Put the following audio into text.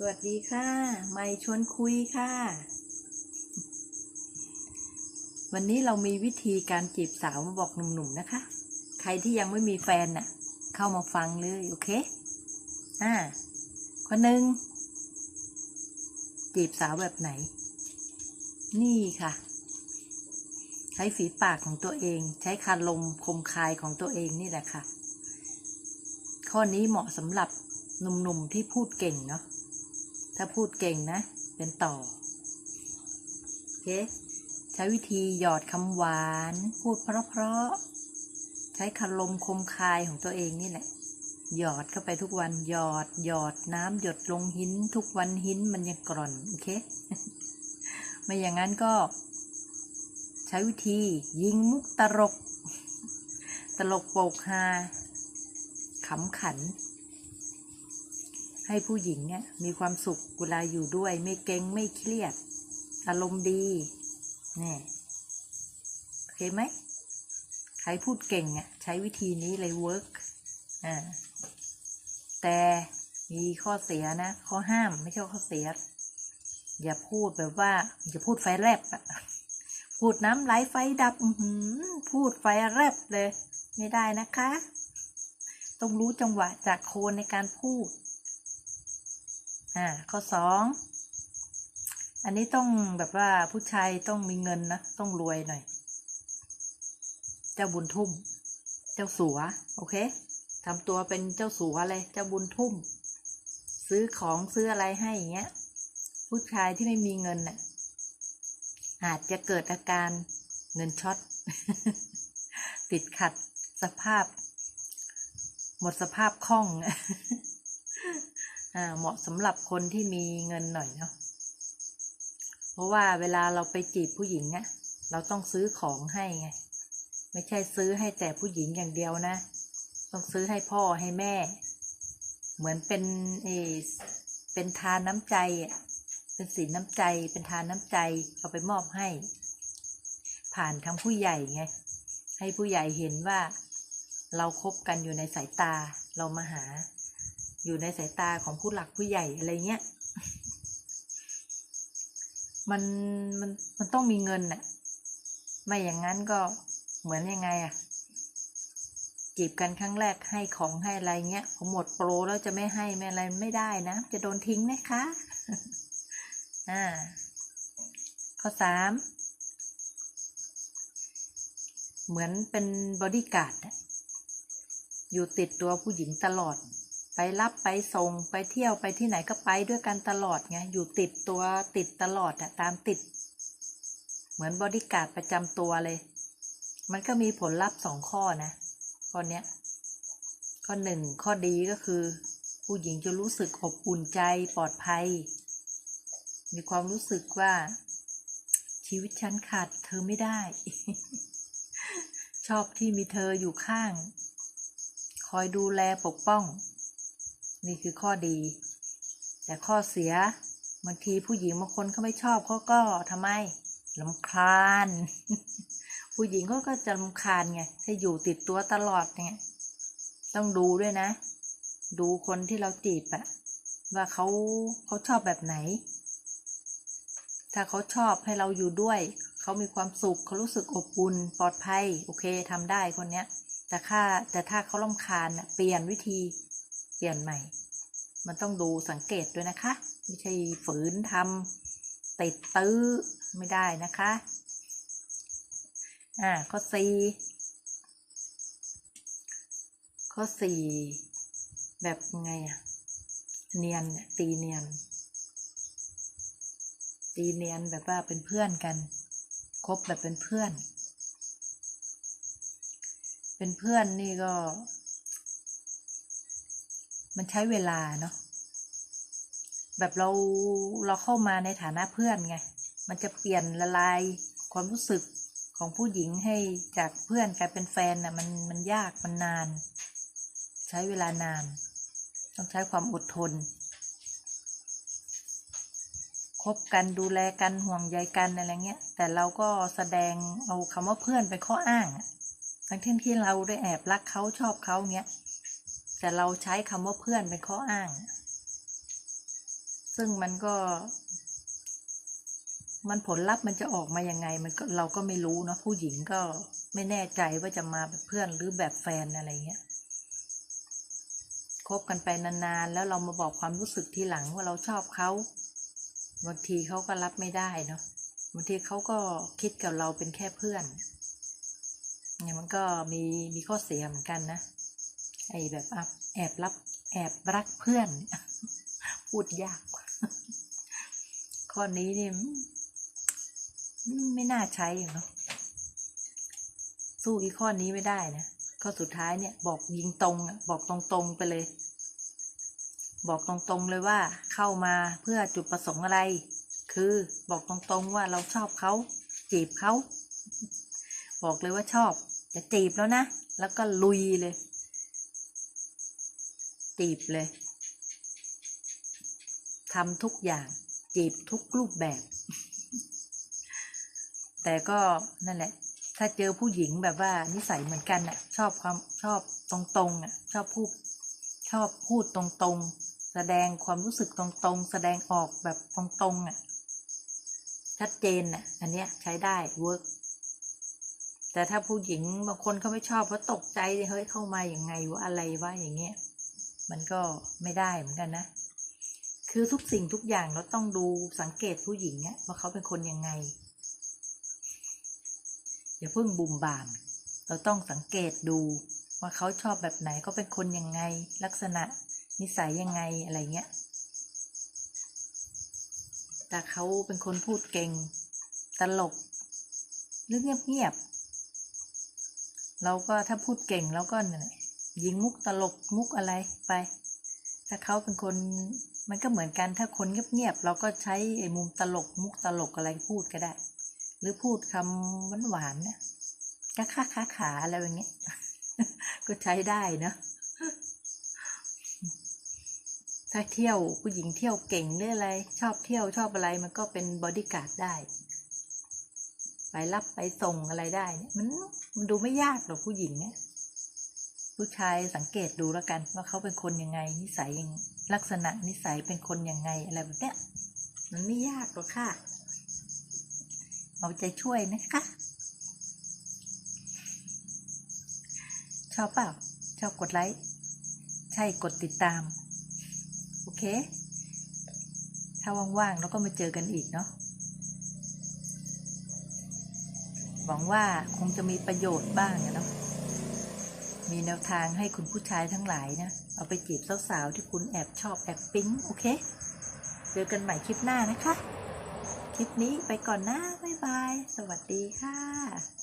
สวัสดีค่ะ ไม่ชวนคุยค่ะ วันนี้เรามีวิธีการจีบสาวมาบอกหนุ่มๆนะคะ ใครที่ยังไม่มีแฟนน่ะ เข้ามาฟังเลย โอเค อ่าคนหนึ่งจีบสาวแบบไหน นี่ค่ะ ใช้ฝีปากของตัวเอง ใช้คารลมคมคายของตัวเองนี่แหละค่ะ ข้อนี้เหมาะสำหรับหนุ่มๆที่พูดเก่งเนาะ ถ้าพูดเก่งนะ เป็นต่อ โอเค ใช้วิธีหยอดคำหวาน พูดเพราะๆ ใช้คารมคมคายของตัวเองนี่แหละ หยอดเข้าไปทุกวัน หยอด หยอดน้ำหยดลงหิน ทุกวันหินมันยังกร่อน โอเค ไม่อย่างนั้นก็ ใช้วิธียิงมุกตลก ตลกโปกฮาขำขัน ให้ผู้หญิงเนี่ยมีความสุขเวลาอยู่ด้วย ไม่เกรงไม่เครียด อารมณ์ดีนี่โอเคไหมใครพูดเก่งอะใช้วิธีนี้เลยเวิร์กอ่าแต่มีข้อเสียนะ ข้อห้ามไม่ใช่ข้อเสีย อย่าพูดแบบว่า อย่าพูดไฟแรบอะพูดน้ำไหลไฟดับพูดไฟแรบเลย ไม่ได้นะคะ ต้องรู้จังหวะจากโคนในการพูด อ่าข้อสองอันนี้ต้องแบบว่าผู้ชายต้องมีเงินนะ ต้องรวยหน่อย เจ้าบุญทุ่ม เจ้าสัว โอเคทำตัวเป็นเจ้าสัวเลย เจ้าบุญทุ่ม ซื้อของซื้ออะไรให้อย่างเงี้ย ผู้ชายที่ไม่มีเงินน่ะ อาจจะเกิดอาการเงินช็อต ติดขัดสภาพ หมดสภาพคล่อง เหมาะสำหรับคนที่มีเงินหน่อยเนาะเพราะว่าเวลาเราไปจีบผู้หญิงเนี่ยเราต้องซื้อของให้ไง ไม่ใช่ซื้อให้แต่ผู้หญิงอย่างเดียวนะ ต้องซื้อให้พ่อให้แม่ เหมือนเป็นเอเป็นทานน้ำใจอะเป็นสินน้ำใจ เป็นทานน้ำใจเอาไปมอบให้ ผ่านทางผู้ใหญ่ไง ให้ผู้ใหญ่เห็นว่า เราคบกันอยู่ในสายตาเรามาหา อยู่ในสายตาของผู้หลักผู้ใหญ่อะไรเงี้ย มันมันมันต้องมีเงินน่ะไม่อย่างนั้นก็เหมือนยังไงอะจีบกันครั้งแรกให้ของให้อะไรเงี้ยพอหมดโปรแล้วจะไม่ให้ไม่อะไรไม่ได้นะ จะโดนทิ้งนะคะ อ่า ข้อสามเหมือนเป็นบอดี้การ์ดอะอยู่ติดตัวผู้หญิงตลอด ไปรับไปส่งไปเที่ยวไปที่ไหนก็ไปด้วยกันตลอดไงอยู่ติดตัวติดตลอดอะตามติด เหมือนบอดี้การ์ดประจำตัวเลย มันก็มีผลลัพธ์สองข้อนะข้อเนี้ยข้อหนึ่งข้อดีก็คือ ผู้หญิงจะรู้สึกอบอุ่นใจปลอดภัย มีความรู้สึกว่า ชีวิตฉันขาดเธอไม่ได้ ชอบที่มีเธออยู่ข้าง คอยดูแลปกป้อง นี่คือข้อดี แต่ข้อเสียบางทีผู้หญิงบางคนเขาไม่ชอบเขาก็ทำไมลำคาญ ผู้หญิงเขาก็จะลำคาญไงถ้าอยู่ติดตัวตลอดเนี่ย ต้องดูด้วยนะ ดูคนที่เราจีบอะว่าเขาเขาชอบแบบไหน ถ้าเขาชอบให้เราอยู่ด้วย เขามีความสุขเขารู้สึกอบอุ่นปลอดภัย โอเคทำได้คนเนี้ย แต่ถ้าแต่ถ้าเขาลำคาญน่ะเปลี่ยนวิธี เปลี่ยนใหม่ มันต้องดูสังเกตด้วยนะคะ ไม่ใช่ฝืนทำติดตื้อไม่ได้นะคะ อ่า ข้อสี่ข้อสี่แบบไงอะเนียนตีเนียน ตีเนียนแบบว่าเป็นเพื่อนกันคบแบบเป็นเพื่อน เป็นเพื่อนนี่ก็ มันใช้เวลาเนาะแบบเราเราเข้ามาในฐานะเพื่อนไง มันจะเปลี่ยนละลายความรู้สึกของผู้หญิงให้จากเพื่อนกลายเป็นแฟนน่ะมันมันยากมันนาน ใช้เวลานาน ต้องใช้ความอดทนคบกันดูแลกันห่วงใยกันอะไรเงี้ย แต่เราก็แสดงเอาคำว่าเพื่อนเป็นข้ออ้างทั้งที่ที่เราได้แอบรักเขาชอบเขาเงี้ย แต่เราใช้คำว่าเพื่อนเป็นข้ออ้าง ซึ่งมันก็ มันผลลัพธ์มันจะออกมายังไง มันก็เราก็ไม่รู้เนาะผู้หญิงก็ไม่แน่ใจว่าจะมาแบบเพื่อนหรือแบบแฟนอะไรเงี้ยคบกันไปนานๆ แล้วเรามาบอกความรู้สึกทีหลังว่าเราชอบเขาบางทีเขาก็รับไม่ได้เนาะบางทีเขาก็คิดกับเราเป็นแค่เพื่อนเนี่ยมันก็มีมีข้อเสียเหมือนกันนะ ไอ้แบบแอบรับแอบรักเพื่อน พูดยาก ข้อนี้นี่ไม่น่าใช้อย่างเนาะสู้อีข้อนี้ไม่ได้นะข้อสุดท้ายเนี่ย บอกยิงตรงบอกตรงๆไปเลย บอกตรงๆเลยว่า เข้ามาเพื่อจุดประสงค์อะไร คือบอกตรงๆว่าเราชอบเขาจีบเขา บอกเลยว่าชอบ จะจีบแล้วนะ แล้วก็ลุยเลย จีบเลยทำทุกอย่างจีบทุกรูปแบบ แต่ก็นั่นแหละ ถ้าเจอผู้หญิงแบบว่านิสัยเหมือนกันน่ะ ชอบความชอบตรงๆอะชอบพูดชอบพูดตรงๆ แสดงความรู้สึกตรงๆ แสดงออกแบบตรงๆอะชัดเจนน่ะ อันเนี้ยใช้ได้เวิร์กแต่ถ้าผู้หญิงบางคนเขาไม่ชอบเพราะตกใจเลยเฮ้ยเข้ามาอย่างไงวะอะไรวะอย่างเงี้ย มันก็ไม่ได้เหมือนกันนะ คือทุกสิ่งทุกอย่างเราต้องดูสังเกตผู้หญิงอะว่าเขาเป็นคนยังไง อย่าเพิ่งบุมบาม เราต้องสังเกตดูว่าเขาชอบแบบไหนเขาเป็นคนยังไง ลักษณะนิสัยยังไงอะไรเงี้ย แต่เขาเป็นคนพูดเก่ง ตลกหรือเงียบๆเราก็ถ้าพูดเก่งเราก็นั่นแหละ ยิงมุกตลกมุกอะไรไป ถ้าเขาเป็นคนมันก็เหมือนกันถ้าคนเงียบๆเราก็ใช้ไอ้มุมตลกมุกตลกอะไรพูดก็ได้ หรือพูดคำหวานๆนี่ยกะค่าขาขาอะไรแบบเนี้ยก็ใช้ได้นะถ้าเที่ยวผู้หญิงเที่ยวเก่งหรืออะไร ชอบเที่ยวชอบอะไรมันก็เป็นบอดี้การ์ดได้ ไปรับไปส่งอะไรได้เนี่ยมันมันดูไม่ยากหรอกผู้หญิงเนี่ย ผู้ชายสังเกตดูแล้วกัน ว่าเขาเป็นคนยังไง นิสัยยังลักษณะนิสัยเป็นคนยังไงอะไรแบบเนี้ยมันไม่ยากหรอกค่ะ เอาใจช่วยนะคะ ชอบเปล่า ชอบกดไลค์ ใช่กดติดตาม โอเค ถ้าว่างๆเราก็มาเจอกันอีกเนาะหวังว่าคงจะมีประโยชน์บ้างอะเนาะ มีแนวทางให้คุณผู้ชายทั้งหลายนะ เอาไปจีบสาวๆที่คุณแอบชอบแอบปิ๊งโอเค เจอกันใหม่คลิปหน้านะคะ คลิปนี้ไปก่อนนะ บ๊ายบาย สวัสดีค่ะ